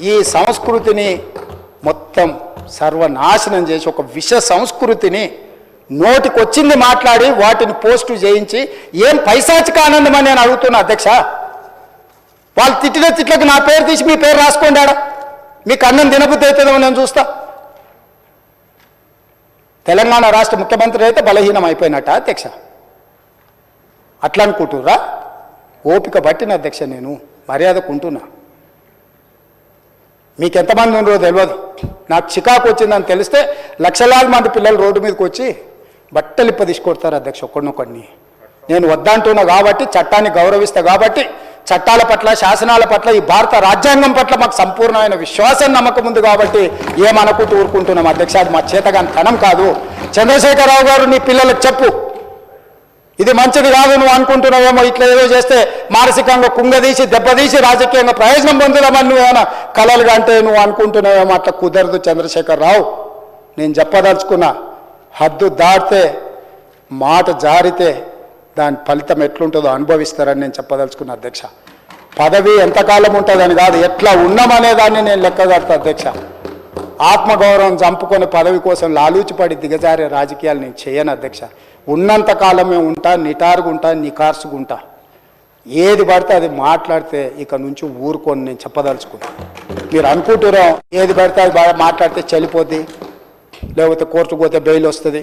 ఈ సంస్కృతిని మొత్తం సర్వనాశనం చేసి ఒక విష సంస్కృతిని నోటికొచ్చింది మాట్లాడి వాటిని పోస్టు చేయించి ఏం పైశాచిక ఆనందం అని నేను అడుగుతున్నా అధ్యక్ష? వాళ్ళు తిట్టిన తిట్లకు నా పేరు తీసి మీ పేరు రాసుకోండి ఆడ. మీకు అన్నం దినబుద్ధి అవుతుందేమో నేను చూస్తా. తెలంగాణ రాష్ట్ర ముఖ్యమంత్రి అయితే బలహీనం అయిపోయినట్ట అధ్యక్ష. అట్లా అనుకుంటుర్రా ఓపిక పట్టిన అధ్యక్ష నేను మర్యాదకుంటున్నా. మీకు ఎంతమంది ఉన్నారో తెలియదు నాకు చికాకు వచ్చిందని తెలిస్తే లక్షలాది మంది పిల్లలు రోడ్డు మీదకి వచ్చి బట్టలు తీసుకొడతారు అధ్యక్ష ఒక్కడినొక్కడిని నేను వద్దంటున్నా కాబట్టి చట్టాన్ని గౌరవిస్తా కాబట్టి చట్టాల పట్ల శాసనాల పట్ల ఈ భారత రాజ్యాంగం పట్ల మాకు సంపూర్ణమైన విశ్వాసం నమ్మకం ఉంది కాబట్టి ఏమనుకుంటూ ఊరుకుంటున్నాం అధ్యక్ష. అది మా చేతగాని తనం కాదు. చంద్రశేఖరరావు గారు నీ పిల్లలకు చెప్పు. ఇది మంచిది కాదు నువ్వు అనుకుంటున్నావేమో ఇట్లా ఏదో చేస్తే మానసికంగా కుంగదీసి దెబ్బతీసి రాజకీయంగా ప్రయోజనం పొందుదామని నువ్వేమైనా కలలుగా అంటే నువ్వు అనుకుంటున్నావేమో అట్లా కుదరదు చంద్రశేఖర్ రావు. నేను చెప్పదలుచుకున్నా హద్దు దాటితే మాట జారితే దాని ఫలితం ఎట్లుంటుందో అనుభవిస్తారని నేను చెప్పదలుచుకున్నా అధ్యక్ష. పదవి ఎంతకాలం ఉంటుందని కాదు ఎట్లా ఉన్నామనే దాన్ని నేను లెక్క కడతా అధ్యక్ష. ఆత్మగౌరవం చంపుకొని పదవి కోసం లాలూచిపడి దిగజారే రాజకీయాలు నేను చేయను అధ్యక్ష. ఉన్నంత కాలమే ఉంటా నిటారుగుంటా నికార్సుగుంటా ఏది పడితే అది మాట్లాడితే ఇక నుంచి ఊరుకొని నేను చెప్పదలుచుకున్నా. మీరు అనుకుంటున్నాం ఏది పడితే అది బాగా మాట్లాడితే చలిపోద్ది లేకపోతే కోర్టుకు పోతే బెయిల్ వస్తుంది.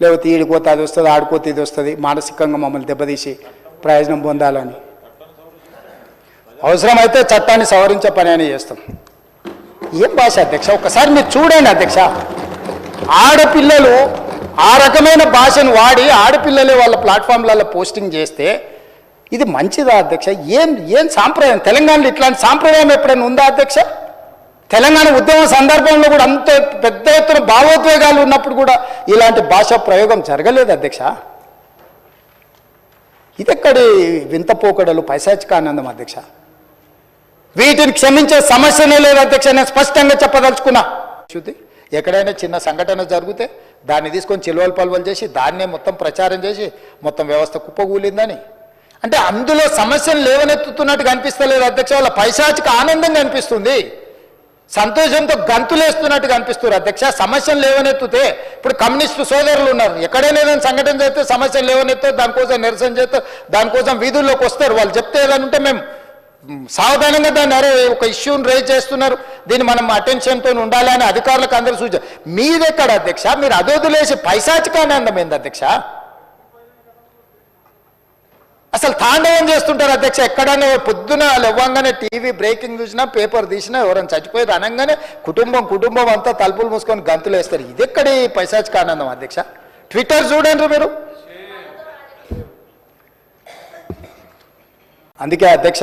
లేకపోతే ఈడిపోతే అది వస్తుంది ఆడిపోతే ఇది వస్తుంది. మానసికంగా మమ్మల్ని దెబ్బతీసి ప్రయోజనం పొందాలని. అవసరమైతే చట్టాన్ని సవరించే పని అని చేస్తాం. ఏం భాష అధ్యక్ష? ఒకసారి మీరు చూడండి అధ్యక్ష. ఆడపిల్లలు ఆ రకమైన భాషను వాడి ఆడపిల్లలే వాళ్ళ ప్లాట్ఫామ్లలో పోస్టింగ్ చేస్తే ఇది మంచిదా అధ్యక్ష? ఏం ఏం సాంప్రదాయం? తెలంగాణలో ఇట్లాంటి సాంప్రదాయం ఎప్పుడైనా ఉందా అధ్యక్ష? తెలంగాణ ఉద్యమ సందర్భంలో కూడా అంత పెద్ద ఎత్తున భావోద్వేగాలు ఉన్నప్పుడు కూడా ఇలాంటి భాషా ప్రయోగం జరగలేదు అధ్యక్ష? ఇదెక్కడి వింత పోకడలు పైశాచికానందం అధ్యక్ష? వీటిని క్షమించే సమస్యనే లేదు అధ్యక్ష నేను స్పష్టంగా చెప్పదలుచుకున్నా. శృతి ఎక్కడైనా చిన్న సంఘటన జరిగితే దాన్ని తీసుకొని చిలువలు పలువలు చేసి దాన్నే మొత్తం ప్రచారం చేసి మొత్తం వ్యవస్థ కుప్పగూలిందని. అంటే అందులో సమస్యలు లేవనెత్తుతున్నట్టు కనిపిస్తలేదు అధ్యక్ష వాళ్ళ పైశాచిక ఆనందంగా అనిపిస్తుంది. సంతోషంతో గంతులేస్తున్నట్టు కనిపిస్తున్నారు అధ్యక్ష. సమస్యలు లేవనెత్తితే ఇప్పుడు కమ్యూనిస్టు సోదరులు ఉన్నారు. ఎక్కడైనా ఏదైనా సంఘటన చేస్తే సమస్యలు లేవనెత్తే దానికోసం నిరసన చేస్తే దానికోసం వీధుల్లోకి వస్తారు. వాళ్ళు చెప్తే ఏదైనా ఉంటే మేము సావధానంగా దాన్ని అరే ఒక ఇష్యూని రేజ్ చేస్తున్నారు. దీన్ని మనం అటెన్షన్తో ఉండాలి అని అధికారులకు అందరూ సూచన మీదెక్కడ అధ్యక్ష? మీరు అదోదులేసి పైశాచికానందం ఏంది అధ్యక్ష? అసలు తాండవం చేస్తుంటారు అధ్యక్ష. ఎక్కడైనా పొద్దున లేవ్వంగానే టీవీ బ్రేకింగ్ చూసినా పేపర్ తీసినా ఎవరైనా చచ్చిపోయేది అనగానే కుటుంబం కుటుంబం అంతా తలుపులు మూసుకొని గంతులు వేస్తారు. ఇది ఎక్కడి పైశాచిక ఆనందం అధ్యక్ష? ట్విట్టర్ చూడండి మీరు. అందుకే అధ్యక్ష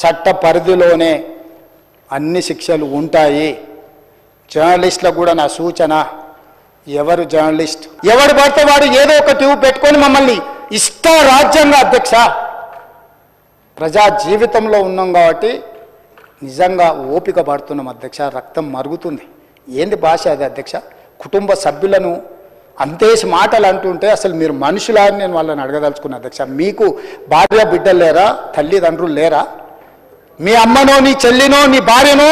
చట్ట పరిధిలోనే అన్ని శిక్షలు ఉంటాయి. జర్నలిస్టులకు కూడా నా సూచన ఎవరు జర్నలిస్ట్? ఎవడు పడితే వాడు ఏదో ఒక ట్యూబ్ పెట్టుకొని మమ్మల్ని ఇష్ట రాజ్యంగా అధ్యక్ష ప్రజా జీవితంలో ఉన్నాం కాబట్టి నిజంగా ఓపిక పడుతున్నాం అధ్యక్ష రక్తం మరుగుతుంది. ఏంది భాష అది అధ్యక్ష? కుటుంబ సభ్యులను అంతేసి మాటలు అంటుంటే అసలు మీరు మనుషులా నేను వాళ్ళని అడగదలుచుకున్నా అధ్యక్ష. మీకు భార్య బిడ్డలు లేరా? తల్లిదండ్రులు లేరా? మీ అమ్మనో నీ చెల్లినో నీ భార్యనో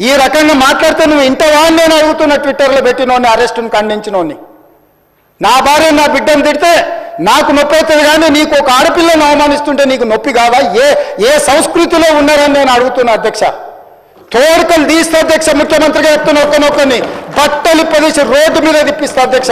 ఈ రకంగా మాట్లాడితే నువ్వు ఇంతవా నేను అడుగుతున్నా ట్విట్టర్లో పెట్టినోని అరెస్టును ఖండించినోని నా భార్య నా బిడ్డను తిడితే నాకు నొప్పి అవుతుంది కానీ నీకు ఒక ఆడపిల్లను అవమానిస్తుంటే నీకు నొప్పి కాదా ఏ ఏ సంస్కృతిలో ఉన్నారని నేను అడుగుతున్నా అధ్యక్ష? తోడుకలు తీస్తే అధ్యక్ష ముఖ్యమంత్రిగా చెప్తున్న ఒక్కనొక్కని బట్టలు ఇప్పదీసి రోడ్డు మీద తిప్పిస్తా అధ్యక్ష.